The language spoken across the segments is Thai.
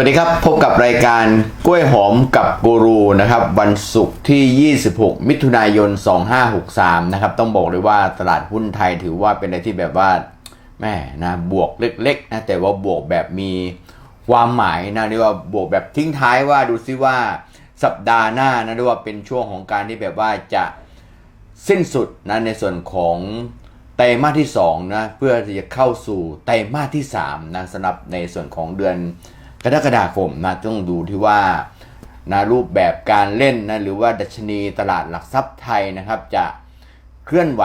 วัสดีครับพบกับรายการกล้วยหอมกับกูรูนะครับวันศุกร์ที่ 26 มิถุนายน 2563 นะครับต้องบอกเลยว่าตลาดหุ้นไทยถือว่าเป็นอะไรที่แบบว่าแม่นะบวกเล็กๆนะแต่ว่าบวกแบบมีความหมายนะเรียกว่าบวกแบบทิ้งท้ายว่าดูซิว่าสัปดาห์หน้านะเรียกว่าเป็นช่วงของการที่แบบว่าจะสิ้นสุดนะในส่วนของไตรมาสที่2นะเพื่อที่จะเข้าสู่ไตรมาสที่3นะสำหรับในส่วนของเดือน รกฎาคมนะต้องดูที่ว่านะรูปแบบการเล่นนะหรือว่าดัชนีตลาดหลักทรัพย์ไทยนะครับ จะเคลื่อนไหว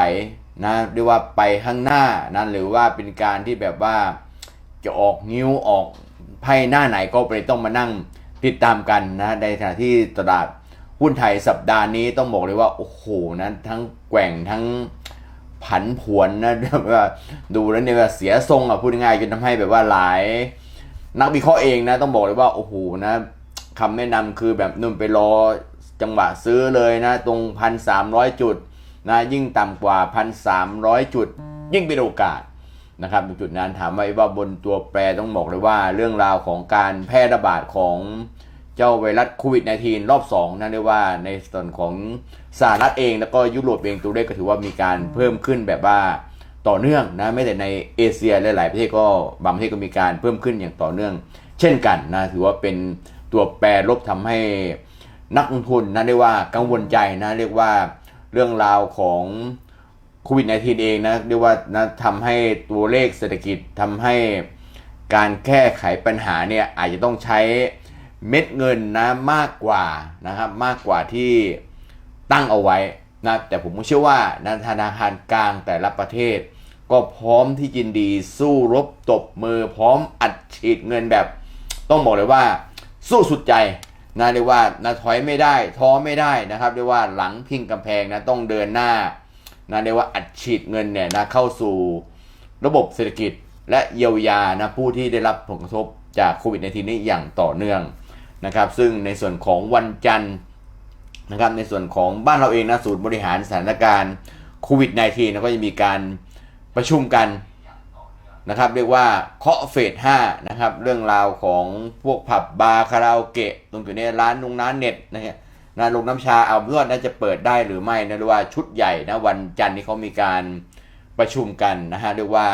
นะเรียกว่าไปข้างหน้านะหรือว่าเป็นการที่แบบว่าจะออกนิ้วออกไพ่หน้าไหนก็ไปต้องมานั่งติดตามกันนะในขณะที่ตลาดหุ้นไทยสัปดาห์นี้ต้องบอกเลยว่าโอ้โหนะทั้งแกว่งทั้งผันผวนนะแบบว่าดูแล้วเนี่ยเสียทรงอะพูดง่ายๆจนทำให้แบบว่าหลาย นักวิเคราะห์เองนะต้องบอกเลยว่าโอ้โหนะคำแนะนำคือแบบนุ่นไปรอจังหวะซื้อเลยนะตรงพันสามร้อยจุดนะยิ่งต่ำกว่าพันสามร้อยจุด ยิ่งเป็นโอกาสนะครับในจุดนั้นถามว่าว่าบนตัวแปรต้องบอกเลยว่าเรื่องราวของการแพร่ระบาดของเจ้าไวรัสโควิด -19 รอบ2นะเรียกว่าในส่วนของสหรัฐเองแล้วก็ยุโรปเองตัวเลขก็ถือว่ามีการเพิ่มขึ้นแบบว่า ต่อเนื่องนะไม่แต่ในเอเชียหลาย ๆ ประเทศก็บางประเทศก็มีการเพิ่มขึ้นอย่างต่อเนื่อง เช่นกันนะถือว่าเป็นตัวแปรลบทำให้นักลงทุนนะเรียกว่ากังวลใจนะเรียกว่าเรื่องราวของโควิด -19 เองนะเรียกว่านะทำให้ตัวเลขเศรษฐกิจทำให้การแก้ไขปัญหาเนี่ยอาจจะต้องใช้เม็ดเงินนะมากกว่านะครับมากกว่าที่ตั้งเอาไว้นะแต่ผมเชื่อว่านะธนาคารกลางแต่ละประเทศ ก็พร้อมที่ยินดีสู้รบตบมือพร้อมอัดฉีดเงินแบบ ต้องบอกเลยว่า สู้สุดใจนะเรียกว่านะถอยไม่ได้ ท้อไม่ได้นะครับเรียกว่าหลังพิงกำแพงนะต้องเดินหน้านะเรียกว่าอัดฉีดเงินเนี่ยนะเข้าสู่ระบบเศรษฐกิจและเยียวยานะผู้ที่ได้รับผลกระทบจากโควิด -19 นี้อย่างต่อเนื่องนะครับ ซึ่งในส่วนของวันจันทร์นะครับในส่วนของบ้านเราเองนะศูนย์บริหารสถานการณ์โควิด -19 นะก็จะมีการ ประชุมกันนะครับ เรียกว่าเคาะเฟส5นะครับ เรื่องราวของพวกผับบาร์คาราโอเกะตรงจุดนี้ร้านนุงน้านเน็ตนะฮะนลงน้ำชาเอาเพื่อนน่าจะเปิดได้หรือไม่นะหรือว่าชุดใหญ่นะวันจันทร์นี้เขามีการประชุมกันนะฮะเรียกว่า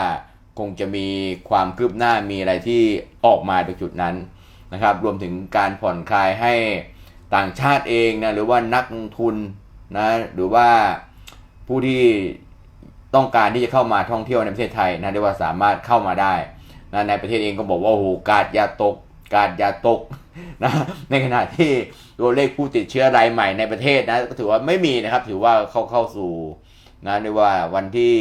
คงจะมีความคืบหน้ามีอะไรที่ออกมาตรงจุดนั้นนะครับ รวมถึงการผ่อนคลายให้ต่างชาติเองนะหรือว่านักลงทุนนะหรือว่าผู้ที่ ต้องการที่จะเข้ามาท่องเที่ยวในประเทศไทยนะเรียกว่าสามารถเข้ามาได้นะในประเทศเองก็บอกว่าโอ้โหกาดยาตกกาดยาตกนะในขณะที่ตัวเลขผู้ติดเชื้อรายใหม่ในประเทศนะก็ถือว่าไม่มีนะครับ ถือว่าเข้าเข้าสู่นะเรียกว่าวันที่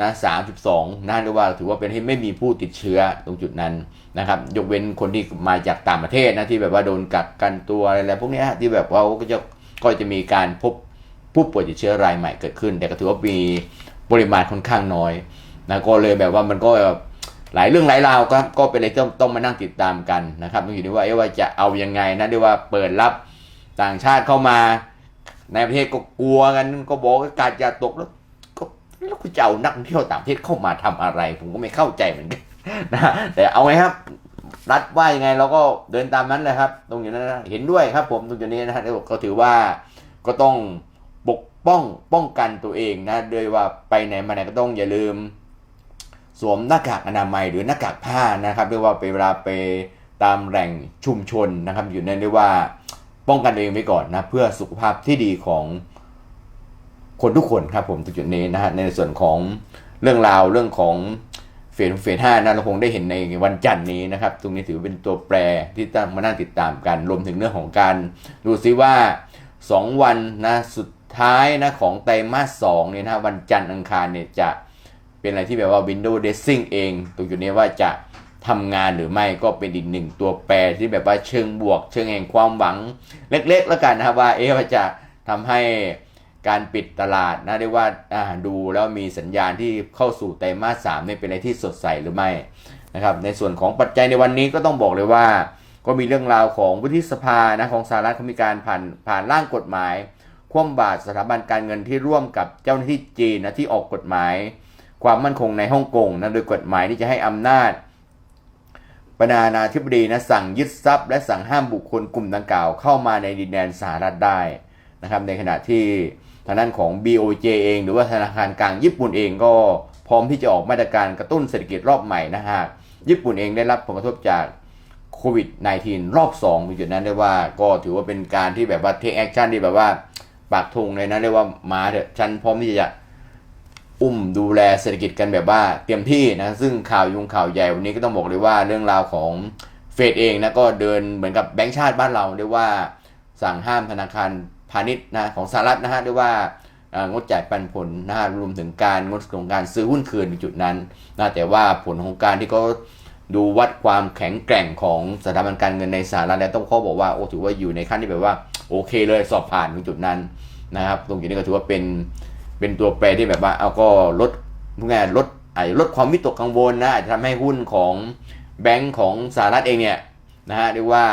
นะสามสิบสองนะเรียกว่าถือว่าเป็นที่ไม่มีผู้ติดเชื้อตรงจุดนั้นนะครับ ยกเว้นคนที่มาจากต่างประเทศนะที่แบบว่าโดนกักกันตัวอะไรพวกนี้ที่แบบว่าก็จะก็จะมีการพบ ผู้ป่วยติดเชื้อรายใหม่เกิดขึ้น แต่ก็ถือว่ามีปริมาณค่อนข้างน้อยนะก็เลยแบบว่ามันก็แบบหลายเรื่องหลายราวก็ก็เป็นอะไรที่ต้องต้องมานั่งติดตามกันนะครับต้องอยู่ที่ว่าเอ๊ะว่าจะเอายังไงนะเรียกว่าเปิดรับต่างชาติเข้ามาในประเทศก็กลัวกันก็บอกว่าการจะตกแล้วก็แล้วคุณจะเอานักท่องเที่ยวต่างประเทศเข้ามาทำอะไร ผมก็ไม่เข้าใจเหมือนกันนะแต่เอาไงครับ รัฐว่ายังไงเราก็เดินตามนั้นเลยครับ ตรงอยู่นั้นนะเห็นด้วยครับ ผมตรงจุดนี้นะฮะก็ถือว่าก็ต้อง ป้องป้องกันตัวเองนะโดยว่าไปไหนมาไหนก็ต้องอย่าลืม สวมหน้ากากอนามัยหรือหน้ากากผ้านะครับเรียกว่าไปเวลาไปตามแหล่งชุมชนนะครับ อยู่ในเรียกว่าป้องกันตัวเองไว้ก่อนนะเพื่อสุขภาพที่ดีของคนทุกคนครับผมตรงจุดนี้นะฮะในส่วนของเรื่องราวเรื่องของเฟสเฟสห้านะเราคงได้เห็นในวันจันทร์นี้นะครับ ตรงนี้ถือเป็นตัวแปรที่ต้องมานั่งติดตามกัน รวมถึงเรื่องของการดูซิว่า 2 วันนะสุด ท้ายนะของไตรมาสสองเนี่ยนะวันจันทร์อังคารเนี่ยจะเป็นอะไรที่แบบว่า Windows Dressing เองตรงจุดนี้ว่าจะทำงานหรือไม่ก็เป็นอีกหนึ่งตัวแปรที่แบบว่าเชิงบวก เชิงแห่งความหวังเล็กๆ แล้วกันนะครับว่าเอ๊ะว่าจะทำให้การปิดตลาดนะเรียกว่าอ่าดูแล้วมีสัญญาณที่เข้าสู่ไตรมาสสามเนี่ยเป็นอะไรที่สดใสหรือไม่นะครับในส่วนของปัจจัยในวันนี้ก็ต้องบอกเลยว่า ก็มีเรื่องราวของวุฒิสภานะของสหรัฐเขามีการผ่านผ่านร่างกฎหมาย คว่ำบาตรสถาบันการเงินที่ร่วมกับเจ้าหน้าที่จีนนะที่ออกกฎหมาย ความมั่นคงในฮ่องกงนะโดยกฎหมายที่จะให้อำนาจประธานาธิบดีนะสั่งยึดทรัพย์ และสั่งห้ามบุคคลกลุ่มดังกล่าวเข้ามาในดินแดนสหรัฐได้นะครับ ในขณะที่ทางด้านของ BOJ เอง หรือว่าธนาคารกลางญี่ปุ่นเองก็พร้อมที่จะออกมาตรการกระตุ้นเศรษฐกิจรอบใหม่นะฮะญี่ปุ่นเองได้รับผลกระทบจากโควิด -19 รอบ2ในจุดนั้นได้ว่าก็ถือว่าเป็นการที่แบบว่าเทคแอคชั่นที่แบบว่า ปากธงเลยนะเรียกว่ามาเถอะฉันพร้อมที่จะอุ้มดูแลเศรษฐกิจกันแบบว่าเตรียมที่นะซึ่งข่าวยุงข่าวใหญ่วันนี้ก็ต้องบอกเลยว่าเรื่องราวของเฟดเองนะก็เดินเหมือนกับแบงก์ชาติบ้านเราเรียกว่าสั่งห้ามธนาคารพาณิชย์นะของสหรัฐนะฮะเรียกว่างดจ่ายปันผลนะฮะรวมถึงการงดของการซื้อหุ้นคืนในจุดนั้นนะแต่ว่าผลของการที่เขาดูวัดความแข็งแกร่งของสถาบันการเงินในสหรัฐแล้วต้องเขาบอกว่าโอ้ถือว่าอยู่ในขั้นที่แบบว่า โอเคเลยสอบผ่านตรงจุดนั้นนะครับ ตรงจุดนี้ก็ถือว่าเป็นเป็นตัวแปรที่แบบว่าเอาก็ลดพวกนี้ลดไอ้ลดความวิตกกังวลนะอาจจะทำให้หุ้นของแบงก์ของสหรัฐเองเนี่ยนะฮะเรียกว่า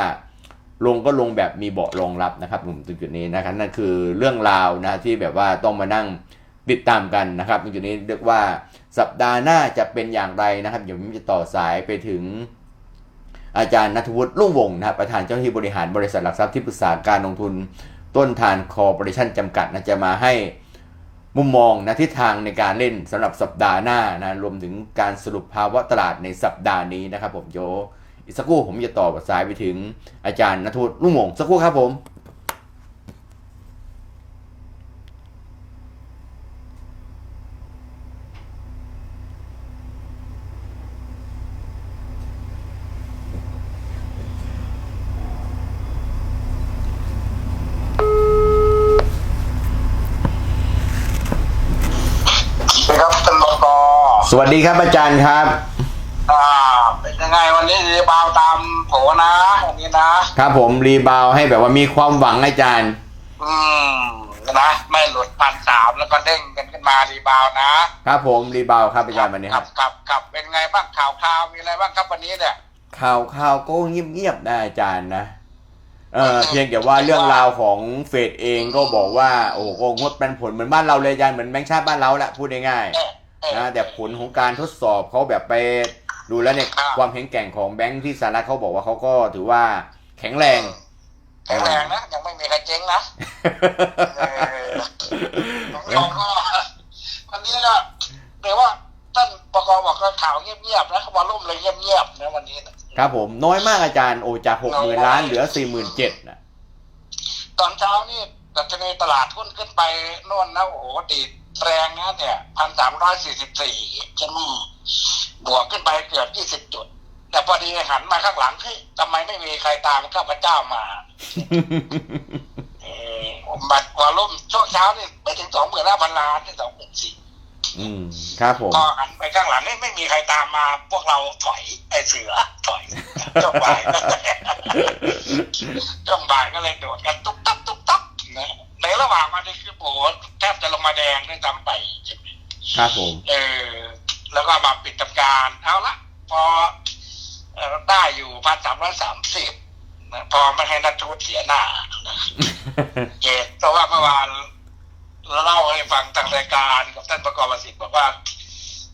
ลงก็ลงแบบมีเบาะรองรับนะครับตรงจุดนี้นะครับนั่นคือเรื่องราวนะที่แบบว่าต้องมานั่งติดตามกันนะครับตรงจุดนี้เรียกว่าสัปดาห์หน้าจะเป็นอย่างไรนะครับเดี๋ยวผมจะต่อสายไปถึง อาจารย์นัทวุฒิลุ่งวงนะครับประธานเจ้าหน้าที่บริหารบริษัทหลักทรัพย์ที่ปรึกษาการลงทุนต้นทานคอร์ปอเรชั่นจำกัดนะจะมาให้มุมมองนะทิศทางในการเล่นสำหรับสัปดาห์หน้านะรวมถึงการสรุปภาวะตลาดในสัปดาห์นี้นะครับผมโยอีกสักครู่ผมจะต่อสายไปถึงอาจารย์นัทวุฒิลุ่งวงสักครู่ครับผม ครับท่านบก สวัส ดีครับอาจารย์ครับ อ่า เป็นยังไงวันนี้รีบาวตามโผนะวันนี้นะครับผมรีบาวให้แบบว่ามีความหวังอาจารย์ อืมนะไม่หลุดพันสามแล้วก็เด้งกันขึ้นมารีบาวนะครับผมรีบาวครับอาจารย์วันนี้คครัรับบครับครับเป็นไงบ้างข่าวข่าวมีอะไรบ้างครับวันนี้เนี่ยข่าวข่าวก็เงียบๆนะอาจารย์นะเออเพียงแต่ว่าเรื่องราวของเฟดเองก็บอกว่า โอ้โหก็งดปันผลเหมือนบ้านเราเลยอาจารย์เหมือนแบงก์ชาติบ้านเราแหละพูดง่ายเอ๊ะเอ๊ะๆ นะแต่ผลของการทดสอบเขาแบบไปดูแล้วเนี่ยครับความแข็งแกร่งของแบงก์ที่สหรัฐเขาบอกว่าเขาก็ถือว่าแข็งแรงแข็งแรงนะยังไม่มีใครเจ๊งนะเออผมก็วันนี้ก็เดี๋ยวว่าท่านบกบอกว่าข่าวเงียบๆนะวอลลุ่มเลยเงียบๆนะวันนี้นะครับผมน้อยมากอาจารย์โอจากหกหมื่นล้านเหลือสี่หมื่นเจ็ดนะตอนเช้านี่ดัชนีตลาดหุ้นขึ้นไปโน่นนะโอ้โหดีด แรงนะเนี่ยพันสามร้อยสี่สิบสี่ฉันบวกขึ้นไปเกือบยี่สิบจุด แต่พอดีหันมาข้างหลังเฮ้ยทำไมไม่มีใครตามข้าพเจ้ามาเออบัตรวอลลุ่มช่วงเช้านี่ไม่ถึงสองหมื่นห้าพันล้านที่สองหมื่นสี่อืมครับผมพอหันไปข้างหลังนี่ไม่มีใครตามมา พวกเราถอยไอ้เสือถอยช่วงบ่ายช่วงบ่ายก็เลยโดดกันตุ๊บตับตุ๊บตับนะ ในระหว่างวันนี้คือโอ้โหแทบจะลงมาแดงด้วยซ้ำไปใช่ไหมครับผมเออแล้วก็มาปิดทำการเอาละพอเอ่อได้อยู่พันสามร้อยสามสิบนะพอไม่ให้นัทวุฒิเสียหน้านะเหตุเพราะว่าเมื่อวานเราเล่าให้ฟังทางรายการกับท่านประกอบประสิทธิ์บอกว่า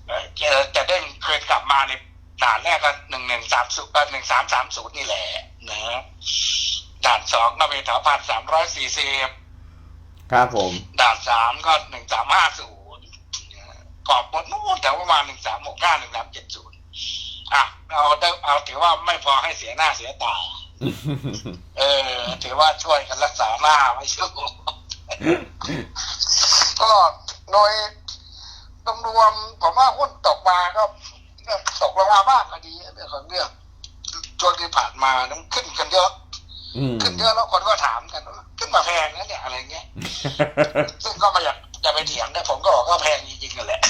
เอ่อจะจะได้เคยกลับมาในด่านแรกก็หนึ่งหนึ่งสามศูนย์หนึ่งสามสามศูนย์นี่แหละนะด่านสองก็เป็นแถวพันสามร้อยสี่สิบ ครับผมด่านสามก็หนึ่งสามห้าศูนย์กรอบหมดนู่นแต่ประมาณหนึ่งสามหกเก้าหนึ่งสามเจ็ดศูนย์อะเอาเอาเอาถือว่าไม่พอให้เสียหน้าเสียตาเออ ถือว่าช่วยกันรักษาหน้าไม่ชั่วก็โดยรวมๆผมว่าหุ้นตกมาก็ก็ตกลงมาบ้างก็ดีเรื่องของเรื่องช่วงที่ผ่านมานั้นขึ้นกันเยอะอืมขึ้นเยอะแล้วคนก็ถามกันว่า ขึ้นมาแพงนะเนี่ยอะไรเงี้ย ซึ่งก็ไม่อยากจะไปเถียงนะผมก็บอกว่าแพงจริงๆกันแหละ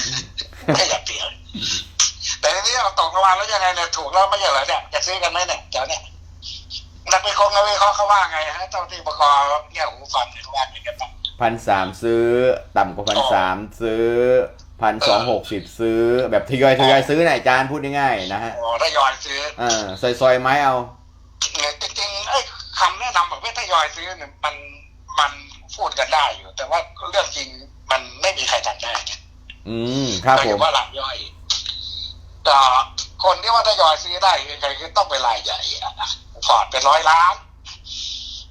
ไม่อยากเถียง แต่ทีนี้เราตกลงมาแล้วยังไงเนี่ยถูกแล้วไม่ใช่เหรอเนี่ยจะซื้อกันไหมเนี่ยเจ้าเนี่ยนักวิเคราะห์นักวิเคราะห์เขาว่าไงฮะเจ้าที่ประกอบเนี่ยหูฟังเนี่ยเขาว่าไงกันบ้างพันสามซื้อ ต่ำกว่าพันสามซื้อพันสองหกสิบซื้อ แบบทยอยทยอยซื้อนะอาจารย์พูดง่ายๆนะฮะโอ้ทยอยซื้อ เออซอยซอยๆไม้เอา ยอยซื้อเนี่ยมันมันพูดกันได้อยู่ แต่ว่าเรื่องจริงมันไม่มีใครทำได้ไงอืมครับโดยผเฉมพาะหลังย่อยก็คนที่ว่าทยอยซื้อได้คือใครคือต้องเป็นรายใหญ่อะพอร์ตเป็นร้อยล้าน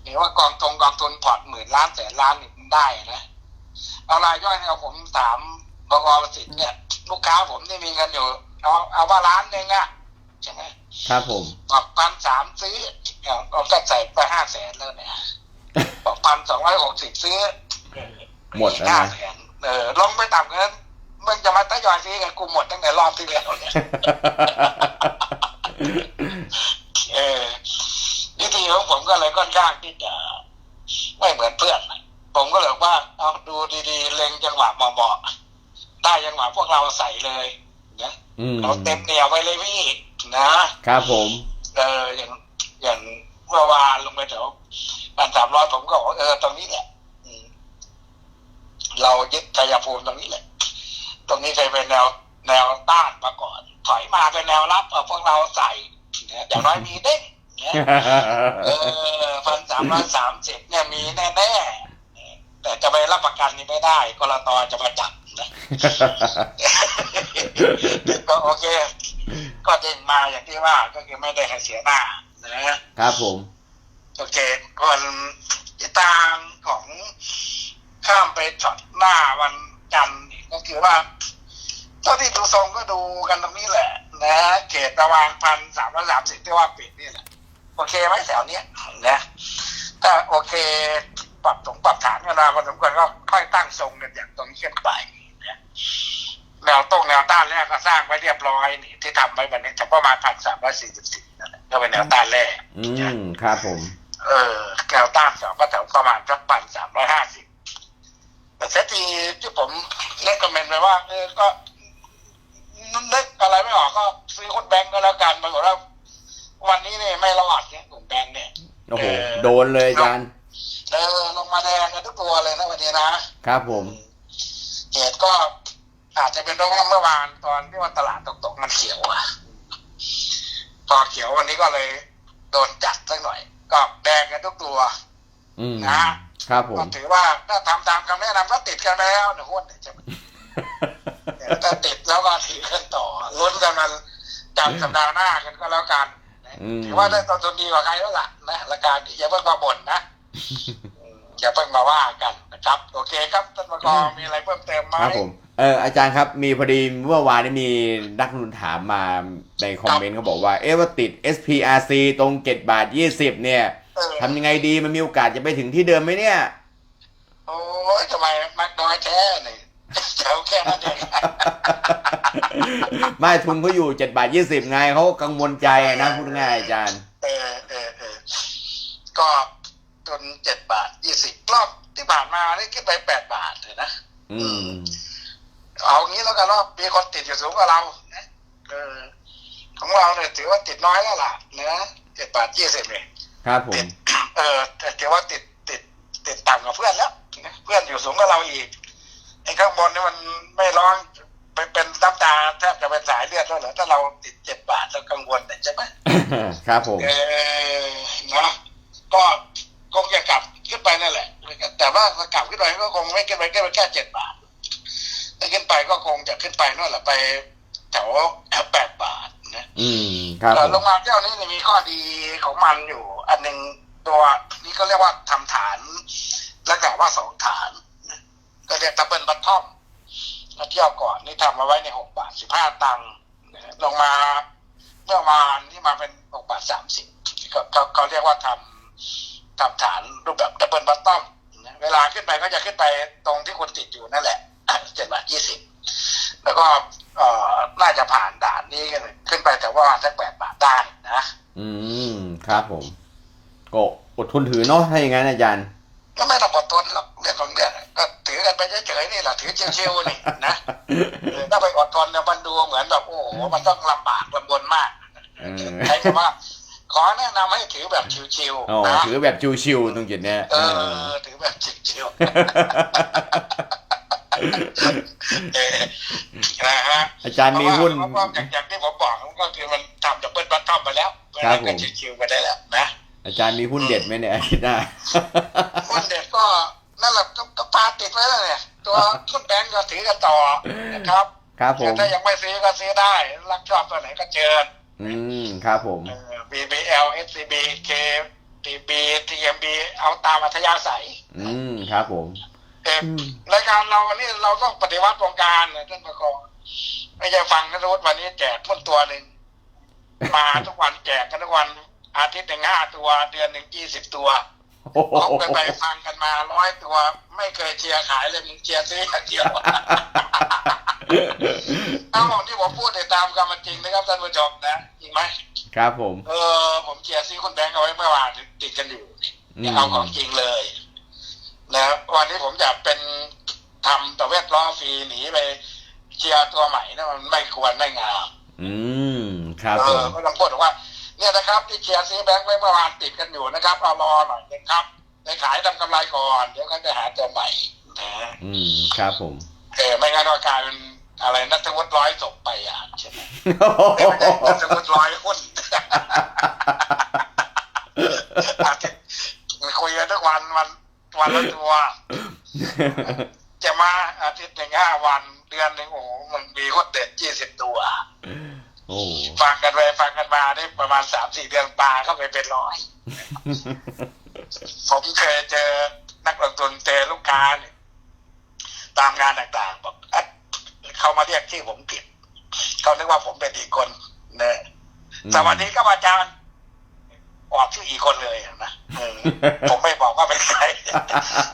หรือว่ากองทงกองทุนพอร์ตหมื่นล้านแสนล้านนี่มันได้นะเอารายย่อยเนี่ยผมถามบกประสิทธิ์เนี่ย ลูกค้าผมที่มีเงินอยู่เอาเอาว่าล้านหนึ่งอะ ใช่ไหมครับผมบอกพันสามซื้อเอาเอาก็ใส่ไปห้าแสนแล้วเนี่ยบอกพันสองร้อยหกสิบซื้อหมดแล้วห้านะแสนเออลงไปต่ำเงินมึงจะมาทยอยซื้อกันกูหมดตั้งแต่รอบที่แล้วเนี่ยเออวิธีของผมก็เลยค่อนข้างที่จะไม่เหมือนเพื่อนนะผมก็เลยว่าเอาดูดีๆ เล็งจังหวะเหมาะๆได้จังหวะพวกเราใส่เลยนะอืมเราเต็มเหนียวไปเลยพี่ นะครับผม เอออย่างอย่างเมื่อวานลงไปแถวพันสามร้อยผมก็บอกว่าเออตรงนี้แหละอืมเรายึดชัยภูมิตรงนี้แหละ ตรงนี้เคยเป็นแนวแนวต้านมาก่อน ถอยมาเป็นแนวรับเอาพวกเราใส่เนี่ยอย่างน้อยมีเด้งเนี่ยเออพันสามร้อยสามสิบเนี่ยมีแน่ๆแต่จะไปรับประกันนี่ไม่ได้กรตจะมาจับนะก็โอเค ก็เด้งมาอย่างที่ว่าก็คือไม่ได้ให้เสียหน้านะครับผมโอเคก่อนทิศทางของข้ามไปช็อตหน้าวันจันทร์นี่ก็คือว่าเท่าที่ดูทรงก็ดูกันตรงนี้แหละ นะเขตประมาณพันสามร้อยสามสิบที่ว่าปิดนี่แหละ โอเคไหมแถวเนี้ยนะถ้าโอเค ปรับตรงปรับฐานกันมาพอสมควรก็ค่อยตั้งทรงกันอย่างตรงนี้ขึ้นไปนะ แนวตรงแนวต้านแรกก็สร้างไว้เรียบร้อยนี่ที่ทำไว้วันนี้จะประมาณพันสามร้อยสี่สิบสี่นั่นแหละก็เป็นแนวต้านแรกอืมครับผม เออแนวต้านสองก็แถวประมาณสักพันสามร้อยห้าสิบแต่เซตทีที่ผมเล็กคอมเมนต์ไปว่าเออก็นึกอะไรไม่ออกก็ซื้อคนแบงก์ก็แล้วกันปรากฏว่าวันนี้เนี่ยไม่รอดเนี่ยกลุ่มแบงก์เนี่ยโอ้โหเออโดนเลยอาจารย์เออลงมาแดงกันทุกตัวเลยนะวันนี้นะครับผมเหตุก็ อาจจะเป็นเพราะว่าเมื่อวานตอนที่ว่าตลาดตกๆมันเขียวอะพอเขียววันนี้ก็เลยโดนจัดสักหน่อย ก็แดงกันทุกตัวอืมนะครับผก็มถือว่าถ้าทำตามคำแนะนำก็ติดกันไปแล้วนะหุ้นเนี่ยจะเดี๋ยวถ้าติดแล้วก็ถือกันต่อลุ้นกันมันจับสัปดาห์หน้ากันก็แล้วกันนะอืมถือว่าได้ต้นทุนดีกว่าใครแล้วล่ะนะราคาดีอย่าเพิ่งมาบ่นนะอืมอย่าเพิ่งมาว่ากันนะครับ โอเคครับท่านประกอบมีอะไรเพิ่มเติมไหมครับผม เอออาจารย์ครับมีพอดีเมื่อวานนี้มีนักลงทุนถามมาในคอมเมนต์เขาบอกว่า เอ๊ะว่าติด SPRC ตรง7บาท20เนี่ยเออทำยังไงดีมันมีโอกาสจะไปถึงที่เดิมไหมเนี่ย โอ้ยทำไมมักน้อยแท้นี่เจ้าแค่นั้นเองไม่ทุนเขาอยู่7บาท20ไงเขากังวลใจนะพูดง่ายๆอาจารย์ เออเออเออก็จนเจ็ดบาทยี่สิบรอบที่ผ่านมานี่ขึ้นไปแปดบาทเลยนะ อืม เอางี้แล้วกันว่ามีคนติดอยู่สูงกว่าเรานะเออของเราเนี่ยถือว่าติดน้อยแล้วล่ะนะเจ็ดบาทยี่สิบเนี่ยครับผติมดเออแต่ถือว่าติดติด ติดต่ำกว่าเพื่อนแล้วนะเพื่อนอยู่สูงกว่าเราอีกไอ้ข้างบนนี่มันไม่ร้องเป็นเป็นน้ำตาแทบจะเป็นสายเลือดแล้วเหรอถ้าเราติดเจ็ดบาทเรากังวลเนี่ยใช่ไหมครับผมเออนะก็คงจะกลับขึ้นไปนั่นแหละ แต่ว่าถ้ากลับขึ้นไปก็คงไม่ขึ้นไปขึ้นไปแค่เจ็ดบาทถ้า ขึ้นไปก็คงจะขึ้นไปนั่นแหละไปแถวแปดบาทนะอืมครับเอ่ผอมโรงงานเจ้านี้เนี่ยมีข้อดีของมันอยู่ อันหนึ่งตัวนี้ก็เรียกว่าทำฐานและกล่าวว่าสองฐานนะก็เรียกดับเบิลบัตทอมมาเที่ยวก่อนนี่ทำมาไว้ในหกบาทสิบห้าตังค์นะลงมาเมื่อวานนี่มาเป็นหกบาทสามสิบเขาเขาเขาเรียกว่าทำทำฐานรูปแบบดับเบิลบัตทอมนะเวลาขึ้นไปก็จะขึ้นไปตรงที่คุณติดอยู่นั่นแหละ เจ็ดบาทยี่สิบแล้วก็เอ่อน่าจะผ่านด่านนี้ขึ้นไปแต่ว่าสักแปดบาทได้นะ อืมครับผมก็อดทนถือเนาะถ้าอย่างนั้นอาจารย์ ก็ไม่ต้องอดทนหรอกเรื่องของเรื่องก็ถือกันไปเฉยๆนี่แหละถือชิวๆนี่นะเออถ้าไปอดทนเนี่ยมันดูเหมือนแบบโอ้โหมันต้องลำบากลำบนมากเออใช้คำว่าขอแนะนำให้ถือแบบชิวอ๋อๆนะถือแบบชิวๆตรงจุดเนี้ยเอเอออถือแบบชิวๆเออ นะฮะอาจารย์มีหุ้นเพราะว่าอย่างอย่างที่ผมบอกก็คือมันทำดับเบิลบัตทอมไปแล้วเพราะฉะครันั้บนผมก็ชิวๆไปได้แล้วนะอาจารย์มีหุ้นเด็ดไหมเนี่ยอาทิตย์หน้าหุ้นเด็ดก็นั่นแหละก็ก็พาติดไว้แล้วเนี่ยตัวหุ้นแบงก์ก็ถือกันต่อนะครับ ครับผมถ้ายังไม่ซื้อก็ซื้อได้ รักชอบตัวไหนก็เชิญอืมครับผมเออ BBL SCB K TB TMB เอาตามอัธยาศัย อืม ครับผม เออรายการเราอันนี้เราต้องปฏิวัติวงการนะท่านประกองไม่ใช่ฟังนะทุกวันนี้แจกพุ่นตัวหนึ่งมาทุกวันแจกกันทุกวันอาทิตย์หนึ่งห้าตัว เดือนหนึ่งยี่สิบตัวโอ้โหเอาไปไปฟังกันมาร้อยตัว ไม่เคยเชียร์ขายเลยมึงเชียร์ซื้ออย่างเดียวทั้งหมดที่ผมพูดในยตามความเป็นจริงนะครับท่านผู้ชมนะจริงไหมครับผม เออผมเชียร์ซื้อคุณแบงค์เอาไว้เมื่อวานติดกันอยู่อืมนี่เอาของจริงเลย นะวันนี้ผมอยากเป็นทำแต่เวทล้อฟรีหนีไปเชียร์ตัวใหม่นะมันไม่ควรไม่งามอืมครับเอผอมก็ต้องพูดว่า เนี่ยนะครับที่เชียร์ซื้อแบงค์ไว้เมื่อวานติดกันอยู่นะครับเอารอหน่อยนะครับในขายทำกำไรก่อน เดี๋ยวก็จะหาตัวใหม่นะอืมครับผมเออไม่งั้นก็กลายเป็นอะไรนัทวุฒิร้อยศพไปอะใช่ไหมเออไม่ใช่นัทวุฒิร้อยหุ้นอาทิตย์คุยกันทุกวันวัน วันละตัว จะมาอาทิตย์หนึ่งห้าวันเดือนหนึ่งโอ้โหมันมีคนเด็ดยี่สิบตัวโอ้ฟังกันไปฟังกันมาได้ประมาณสามสี่เดือนปลาเข้าไปเป็นร้อย ผมเคยเจอนักลงทุนเจอลูกค้าเนี่ยตามงานต่างๆบอกเอ๊ะเขามาเรียกชื่อผมผิดเขานึกว่าผมเป็นอีกคน เนี่ยสวัสดีครับอาจารย์ ออกชื่ออีกคนเลยนะเออผมไม่บอกว่าเป็นใคร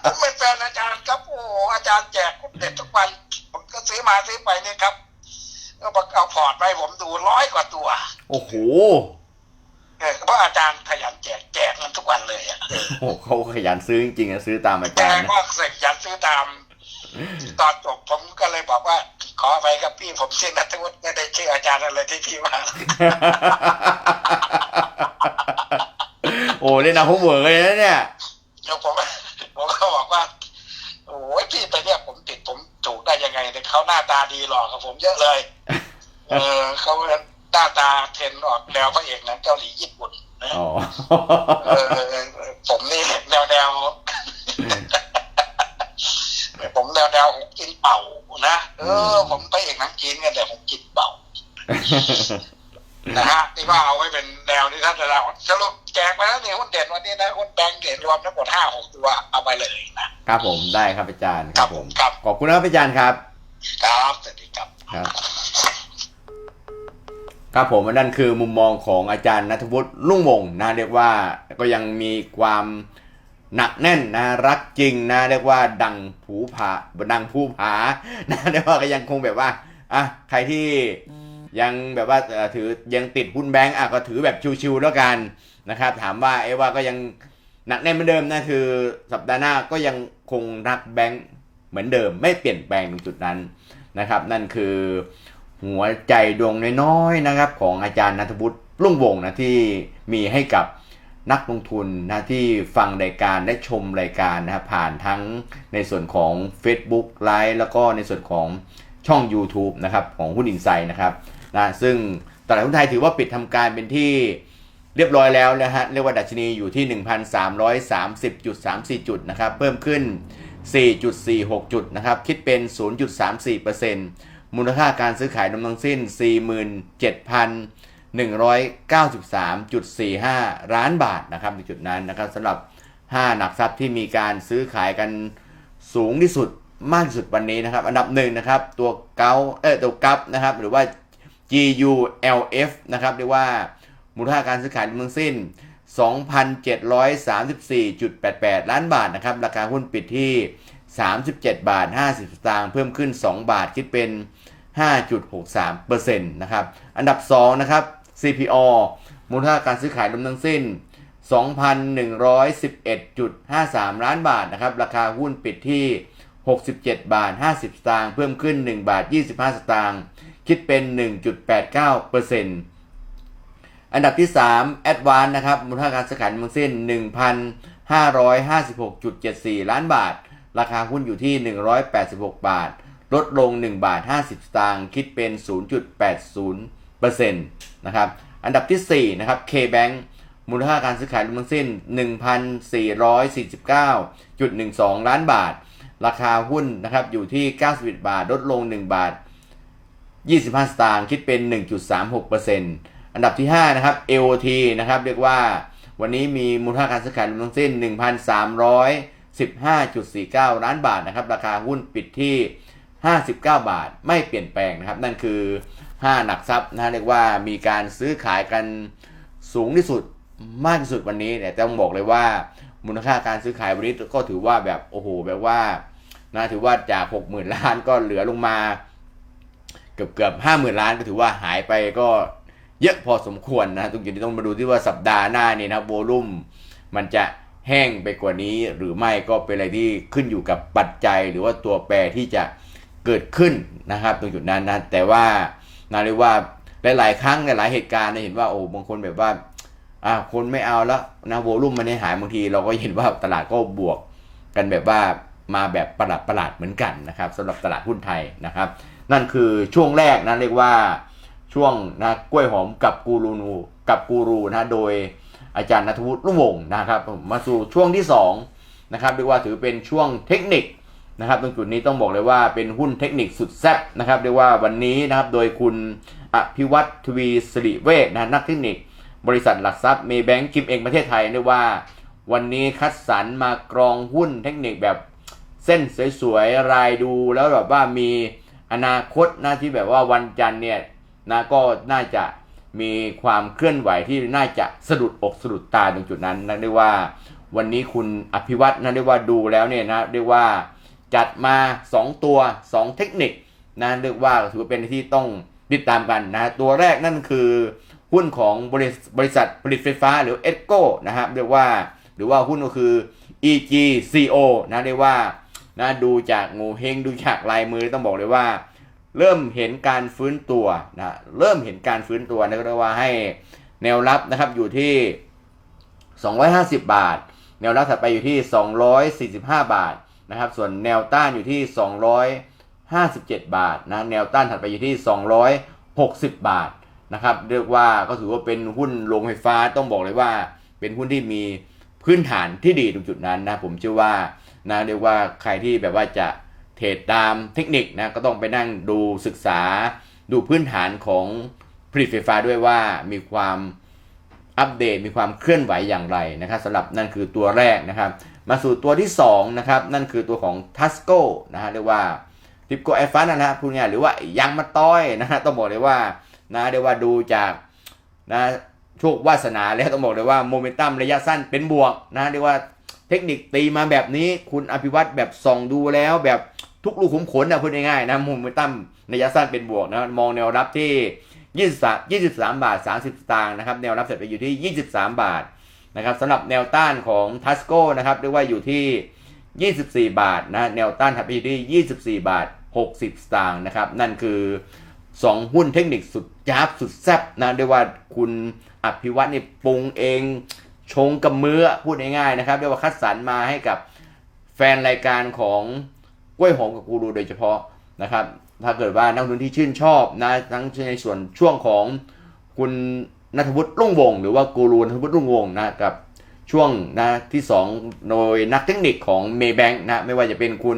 ผมเป็นแฟนอาจารย์ครับโอ้โหอาจารย์แจกเด็ดทุกวันผมก็ซื้อมาซื้อไปเนี่ยครับก็บอกเอาพอร์ตไปผมดูร้อยกว่าตัว โอ้โหเออเพราะอาจารย์ขยันแจกแจกมันทุกวันเลยอะเออโอ้เขาขยันซื้อจริงๆอะซื้อตามอาแจจารกย์นะก็เสร็จยันซื้อตาม ตอนจบผมก็เลยบอกว่า ขอไปกับพี่ผมชื่อนัทวุฒิไม่ได้ชื่ออาจารย์อะไรที่พี่ว่าโอ้เล่นเอาผมเวอร์เลยนะเนี่ยแล้วผมผมก็บอกว่าโอ้ยพี่ไปเรียกผมติดผมถูกได้ยังไงเนี่ยเขาหน้าตาดีหลอกกับผมเยอะเลย เออเขาหน้าตาเทรนออกแนวพระเอกหนังเกาหลีญี่ปุ่นนะอ๋อเออผมนี่แนวแนวผมแนวแนวผมกินเป่านะเออ ผมไปเอกหนังจีนกันแต่ผมกินเป่า นะฮะนี่ก็เอาไว้เป็นแนวที่ท่านจะเราสรุปแจกไปแล้วนี่หุ้นเด่นวันนี้นะหุ้นแบงก์เด่นรวมทั้งหมดห้าหกตัวเอาไปเลยนะครับผมได้ครับอาจารย์ครับผมครับขอบคุณนะครับอาจารย์ครับ ครับสวัสดีครับครับครับผมนั่นคือมุมมองของอาจารย์นัทวุฒิลุ่งวงศ์นะเรียกว่าก็ยังมีความหนักแน่นนะรักจริงนะเรียกว่าดังผูผาดังผูผานะเรียกว่าก็ยังคงแบบว่าอะใครที่ ยังแบบว่าถือยังติดหุ้นแบงก์อะก็ถือแบบชิวๆแล้วกันนะครับ ถามว่าเอ้ว่าก็ยังหนักแน่นเหมือนเดิมนะคือสัปดาห์หน้าก็ยังคงรักแบงก์เหมือนเดิม ไม่เปลี่ยนแปลงตรงจุดนั้นนะครับ นั่นคือหัวใจดวงน้อยๆนะครับ ของอาจารย์นัทวุฒิรุ่งวงนะที่มีให้กับนักลงทุนนะที่ฟังรายการและชมรายการนะครับผ่านทั้งในส่วนของ Facebook ไลฟ์แล้วก็ในส่วนของช่อง YouTube นะครับของหุ้นอินไซด์นะครับ นะซึ่งตลาดหุ้นไทยถือว่าปิดทำการเป็นที่เรียบร้อยแล้วนะฮะเรียกว่าดัชนีอยู่ที่ 1,330.34 จุดนะครับเพิ่มขึ้น 4.46 จุดนะครับคิดเป็น 0.34%มูลค่าการซื้อขายรวมทั้งสิ้น 47,193.45 ล้านบาทนะครับในจุดนั้นนะครับสำหรับ 5 หนักทรัพย์ที่มีการซื้อขายกันสูงที่สุดมากที่สุดวันนี้นะครับ อันดับหนึ่งนะครับตัวเกาเออตัวกัฟนะครับหรือว่า GULF นะครับเรียกว่ามูลค่าการซื้อขายรวมทั้งสิ้น 2,734.88 ล้านบาทนะครับราคาหุ้นปิดที่ 37 บาท 50 สตางค์เพิ่มขึ้น 2 บาทคิดเป็น 5.63%นะครับอันดับ 2 นะครับ CPO มูลค่าการซื้อขายรวมทั้งสิ้น 2,111.53 ล้านบาทนะครับราคาหุ้นปิดที่ 67 บาท 50 สตางค์เพิ่มขึ้น 1 บาท 25 สตางค์ คิดเป็น 1.89%อันดับที่ 3 Advance นะครับมูลค่าการซื้อขายทั้งสิ้น 1,556.74 ล้านบาท ราคาหุ้นอยู่ที่ 186 บาท ลดลง 1 บาท 50 สตางค์คิดเป็น 0.80%นะครับอันดับที่ 4 นะครับ KBank มูลค่าการซื้อขายรวมทั้งสิ้น 1,449.12 ล้านบาท ราคาหุ้นนะครับอยู่ที่ 91 บาท ลดลง 1 บาท 25 สตางค์คิดเป็น 1.36%อันดับที่ 5 นะครับ AOT นะครับ เรียกว่าวันนี้มีมูลค่าการซื้อขายรวมทั้งสิ้น 1,315.49 ล้านบาทนะครับ ราคาหุ้นปิดที่ 59 บาท ไม่เปลี่ยนแปลงนะครับ นั่นคือ 5 หนักทรัพย์นะเรียกว่ามีการซื้อขายกันสูงที่สุดมากที่สุดวันนี้แต่ต้องบอกเลยว่ามูลค่าการซื้อขายวันนี้ก็ถือว่าแบบโอ้โหแบบว่านะถือว่าจาก 60,000 ล้านก็เหลือลงมา เกือบเกือบห้าหมื่นล้านก็ถือว่าหายไปก็เยอะพอสมควรนะทุกอย่างที่ต้องมาดูที่ว่าสัปดาห์หน้านี่นะโวลุ่มมันจะแห้งไปกว่านี้หรือไม่ก็เป็นอะไรที่ขึ้นอยู่กับปัจจัยหรือว่าตัวแปรที่จะเกิดขึ้นนะครับ ตรงจุดนั้นนะแต่ว่านาเรียกว่าหลาย ๆ ครั้งหลายเหตุการณ์เนี่ยเห็นว่าโอ้บางคนแบบว่าอ่าคนไม่เอาแล้วนะโวลุ่มมันไม่หายบางที เราก็เห็นว่าตลาดก็บวกกันแบบว่ามาแบบประหลาดประหลาดๆเหมือนกันนะครับสำหรับตลาดหุ้นไทยนะครับ นั่นคือช่วงแรกนะเรียกว่าช่วงนะกล้วยหอมกับกูรูนูกับกูรูนะโดยอาจารย์นัทวุฒิรุ่งวงศ์นะครับมมาสู่ช่วงที่2นะครับเรียกว่าถือเป็นช่วงเทคนิคนะครับตรงจุดนี้ต้องบอกเลยว่าเป็นหุ้นเทคนิคสุดแซ่บนะครับเรียกว่าวันนี้นะครับโดยคุณอภิวัตทวีสิริเวชนะนักเทคนิค บริษัทหลักทรัพย์เมย์แบงก์คิมเองประเทศไทยเรียกว่า วันนี้คัดสรรมากรองหุ้นเทคนิคแบบเส้นสวยๆรายดูแล้วแบบว่ามี อนาคตนะที่แบบว่าวันจันทร์เนี่ยนะก็น่าจะมีความเคลื่อนไหวที่น่าจะสะดุดอกสะดุดตาตรงจุดนั้นนะเรียกว่าวันนี้คุณอภิวัตนะเรียกว่าดูแล้วเนี่ยนะเรียกว่าจัดมา 2 ตัว 2 เทคนิคนะเรียกว่าถือว่าเป็นที่ต้องติดตามกันนะตัวแรกนั่นคือหุ้นของบริษบริษัทผลิตไฟฟ้าหรือเอ o นะครับเรียกว่าหรือว่าหุ้นก็คือ EGCO นะเรียกว่า นะดูจากงูเฮงดูจากลายมือต้องบอกเลยว่า เริ่มเห็นการฟื้นตัวนะเริ่มเห็นการฟื้นตัวนะก็เรียกว่าให้แนวรับนะครับอยู่ที่ 250 บาท แนวรับถัดไปอยู่ที่ 245 บาทนะครับ ส่วนแนวต้านอยู่ที่ 257 บาทนะแนวต้านถัดไปอยู่ที่ 260 บาทนะครับเรียกว่าก็ถือว่าเป็นหุ้นโรงไฟฟ้าต้องบอกเลยว่า เป็นหุ้นที่มีพื้นฐานที่ดีตรงจุดนั้นนะผมเชื่อว่า นะเรียกว่าใครที่แบบว่าจะเทรดตามเทคนิคนะก็ต้องไปนั่งดูศึกษา ดูพื้นฐานของผลิตไฟฟ้าด้วยว่ามีความอัปเดตมีความเคลื่อนไหวอย่างไรนะครับสำหรับนั่นคือตัวแรกนะครับ มาสู่ตัวที่2นะครับนั่นคือตัวของ t a s c o นะฮะเรียกว่าทิปโกแอฟฟันนะฮะพูดง่ายหรือว่ายางมาต้อยนะฮะต้องบอกเลยว่านะเรียกว่าดูจากนะโชควาสนาแล้วต้องบอกเลยว่าโมเมนตัมระยะสั้นเป็นบวกนะเรียกว่า เทคนิคตีมาแบบนี้ คุณอภิวัตแบบส่องดูแล้วแบบทุกลูกขุมขนนะพูดง่ายๆนะโมเมตัมระยะสั้นเป็นบวกนะมองแนวรับที่ 23 23 บาท 30 สตางค์นะครับ แนวรับเสร็จไปอยู่ที่ 23 บาทนะครับสำหรับแนวต้านของทัสโก้นะครับเรียกว่าอยู่ที่ 24 บาทนะแนวต้านถัดไปอยู่ที่ 24 บาท 60 สตางค์นะครับนั่นคือ 2 หุ้นเทคนิคสุดจ้าบสุดแซ่บนะเรียกว่าคุณอภิวัตนี่ปรุงเอง ชงกับมือพูดง่ายๆนะครับเรียกว่าคัดสรรมาให้กับแฟนรายการของกล้วยหอมกับกูรูโดยเฉพาะนะครับ ถ้าเกิดว่านักลงทุนที่ชื่นชอบนะทั้งในส่วนช่วงของคุณนัทวุฒิรุ่งวง หรือว่ากูรูนัทวุฒิรุ่งวงนะกับช่วงนะที่ 2 โดยนักเทคนิคของเมย์แบงค์นะไม่ว่าจะเป็นคุณ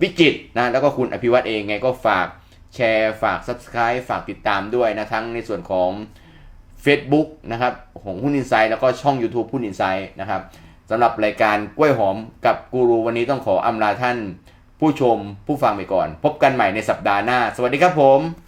วิจิตนะแล้วก็คุณอภิวัตเองไงก็ฝากแชร์ฝาก Subscribe ฝากติดตามด้วยนะทั้งในส่วนของ Facebook นะครับของหุ้นอินไซด์แล้วก็ช่อง YouTube หุ้นอินไซด์นะครับสำหรับรายการกล้วยหอมกับกูรูวันนี้ต้องขออำลาท่าน ผู้ชมผู้ฟังไปก่อน พบกันใหม่ในสัปดาห์หน้า สวัสดีครับผม